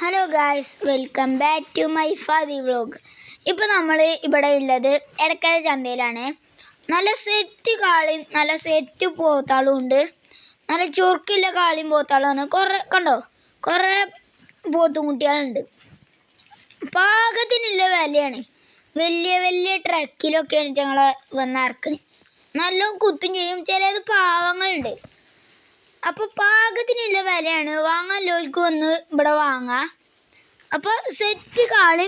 Hello guys welcome back to my Fadi vlog ഇപ്പോൾ നമ്മൾ ഇവിടെ ഉള്ളത് എടക്കര ചന്തയിലാണ്. നല്ല സെറ്റ് കാളിയും നല്ല സെറ്റ് പോത്താളും ഉണ്ട്. നല്ല ചുരുക്കില്ല കാളിയും പോത്താളുമാണ്. കുറേ കണ്ടോ? കുറേ പോത്തും കുട്ടികളുണ്ട്. പാകത്തിനുള്ള വിലയാണ്. വലിയ വലിയ ട്രക്കിലൊക്കെയാണ് ഞങ്ങൾ വന്ന് ഇറക്കണത് നല്ല കുത്തും ചെയ്യും. ചിലത് പാവങ്ങളുണ്ട്. അപ്പോൾ പാകത്തിനുള്ള വിലയാണ്. വാങ്ങാൻ ലോൽക്ക് വന്ന് ഇവിടെ വാങ്ങാം. അപ്പോൾ സെറ്റ് കാളി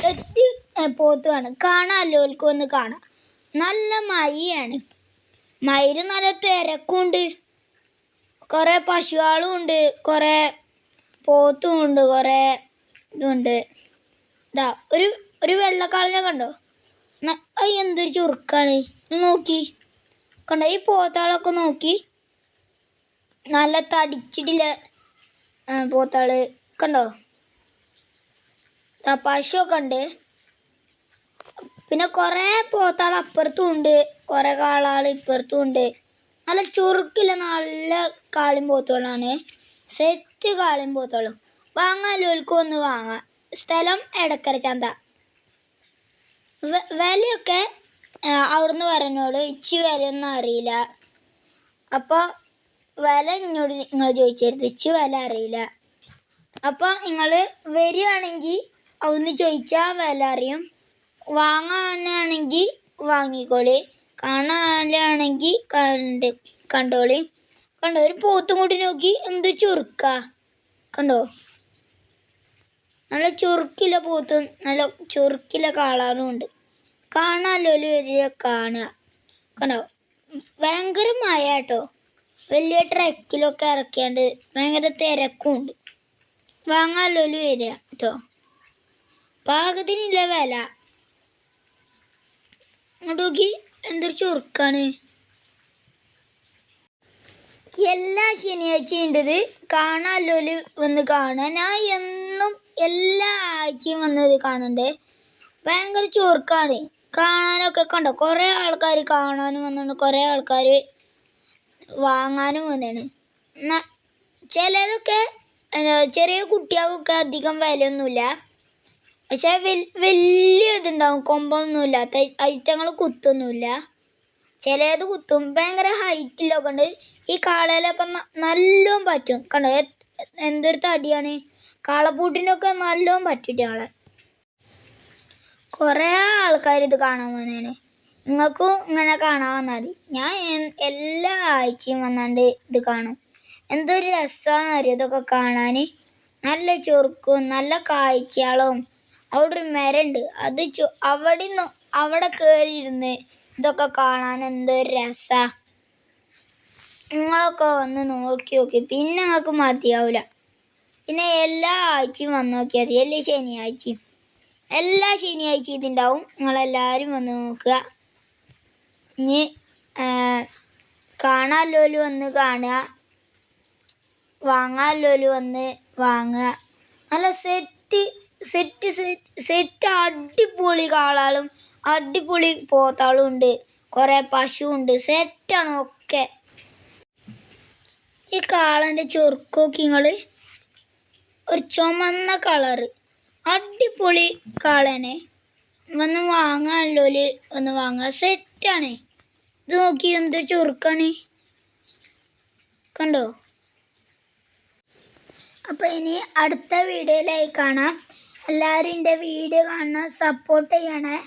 സെറ്റ് പോത്തുവാണ് കാണാൻ ലോൽക്ക് വന്ന് കാണാം. നല്ല മയിയാണ് മയിൽ നല്ല തിരക്കുണ്ട്. കുറേ പശുവാളും ഉണ്ട്. കുറേ പോത്തും ഉണ്ട്. കുറേ ഇതുണ്ട്. ഇതാ ഒരു ഒരു വെള്ളക്കാളിനെ കണ്ടോ? അയ്യ എന്തൊരു ചുറുക്കാണ്. നോക്കി. കണ്ടോ? ഈ പോത്താളൊക്കെ നോക്കി. നല്ല തടിച്ചിട്ടില്ല പോത്താൾ കണ്ടോ? പശുവൊക്കെ ഉണ്ട്. പിന്നെ കുറേ പോത്താൾ അപ്പുറത്തും ഉണ്ട്. കുറേ കാളാൾ ഇപ്പുറത്തും ഉണ്ട്. നല്ല ചുറുക്കില്ല നല്ല കാളിൻ പോത്തുകളാണ്. സെറ്റ് കാളിൻ പോത്തുകളും. വാങ്ങാലോൽക്കും ഒന്ന് വാങ്ങാം. സ്ഥലം എടക്കര ചന്ത. വിലയൊക്കെ അവിടുന്ന് പറഞ്ഞോളൂ ഇച്ചി വിലയൊന്നും അറിയില്ല. അപ്പോൾ വില ഇങ്ങോട്ട് നിങ്ങൾ ചോദിച്ചരുത് ഇച്ച് വില അറിയില്ല. അപ്പോൾ നിങ്ങൾ വരികയാണെങ്കിൽ അവിടുന്ന് ചോദിച്ചാൽ വില അറിയും. വാങ്ങാനാണെങ്കിൽ വാങ്ങിക്കോളി. കാണാനാണെങ്കിൽ കണ്ട് കണ്ടോളി. കണ്ടോ ഒരു പോത്തും കൂടി നോക്കി. എന്ത് ചുറുക്ക. കണ്ടോ? നല്ല ചുറുക്കില്ല പോത്തും. നല്ല ചുറുക്കില്ല കാളാനും ഉണ്ട്. കാണാല്ലോ ഒരു കാണുക. കണ്ടോ? ഭയങ്കര മഴ കേട്ടോ വലിയ ട്രക്കിലൊക്കെ ഇറക്കിയാണ്ട് ഭയങ്കര തിരക്കും ഉണ്ട് വാങ്ങാമല്ലോ വരിക കേട്ടോ പാകത്തിനില്ല വില. നോക്കി എന്തൊരു ചുരുക്കാണ്. എല്ലാ ശനിയാഴ്ചയും ഉണ്ടത്. കാണാമല്ലോ വന്ന് കാണാൻ ഞാൻ എന്നും എല്ലാ ആഴ്ചയും വന്നത് കാണണ്ടേ. ഭയങ്കര ചുരുക്കാണ്. കാണാനൊക്കെ കണ്ടോ? കുറേ ആൾക്കാർ കാണാനും വന്നുണ്ട് കുറേ ആൾക്കാർ വാങ്ങാനും വന്നാണ്. ന- ചിലതൊക്കെ ചെറിയ കുട്ടികൾക്കൊക്കെ അധികം വിലയൊന്നുമില്ല. പക്ഷേ വലിയ ഇതുണ്ടാവും കൊമ്പൊന്നുമില്ല. ഐറ്റങ്ങൾ കുത്തൊന്നുമില്ല. ചിലത് കുത്തും. ഭയങ്കര ഹൈറ്റിലൊക്കെ ഉണ്ട്. ഈ കാളയിലൊക്കെ നല്ലോണം പറ്റും. കണ്ടോ? എന്തൊരു തടിയാണ്. കാളപ്പൂട്ടിനൊക്കെ നല്ലോണം പറ്റും ഞങ്ങളെ കുറേ ആൾക്കാർ ഇത് കാണാൻ വന്നതാണ് നിങ്ങൾക്കും ഇങ്ങനെ കാണാൻ വന്നാൽ മതി. ഞാൻ എല്ലാ ആഴ്ചയും വന്നാണ്ട് ഇത് കാണും. എന്തൊരു രസമാണെന്ന് അറിയോ ഇതൊക്കെ കാണാൻ നല്ല ചൊറുക്കും നല്ല കാഴ്ചകളും. അവിടെ ഒരു മരണ്ട് അത് ചു അവിടെ നിന്ന് അവിടെ കയറിയിരുന്ന് ഇതൊക്കെ കാണാൻ എന്തൊരു രസമാണ് നിങ്ങളൊക്കെ വന്ന് നോക്കി നോക്കി. പിന്നെ നിങ്ങൾക്ക് മതിയാവില്ല പിന്നെ എല്ലാ ആഴ്ചയും വന്ന് നോക്കിയാൽ മതി. എല്ലാ ശനിയാഴ്ചയും. എല്ലാ ശനിയാഴ്ചയും ഇതുണ്ടാവും. നിങ്ങളെല്ലാവരും വന്ന് നോക്കുക. ഇനി കാണാല്ലോൽ വന്ന് കാണുക. വാങ്ങാല്ലോൽ വന്ന് വാങ്ങുക. നല്ല സെറ്റ് സെറ്റ് സെറ്റ് അടിപൊളി കാളാളും അടിപൊളി പോത്താളും ഉണ്ട്. കുറേ പശു ഉണ്ട്. സെറ്റാണ് ഒക്കെ. ഈ കാളന്റെ ചെറുക്കോക്കിങ്ങൾ ഒരു ചുമന്ന കളറ്. അടിപൊളി കാളനെ. വന്ന് വാങ്ങാനുള്ളോൽ വന്ന് വാങ്ങുക. സെറ്റാണ് ഇത് നോക്കി എന്ത് ചുരുക്കാണ് കണ്ടോ? അപ്പോൾ ഇനി അടുത്ത വീഡിയോയിലായി കാണാം. എല്ലാവരും എന്റെ വീഡിയോ കാണാൻ സപ്പോർട്ട് ചെയ്യണേ.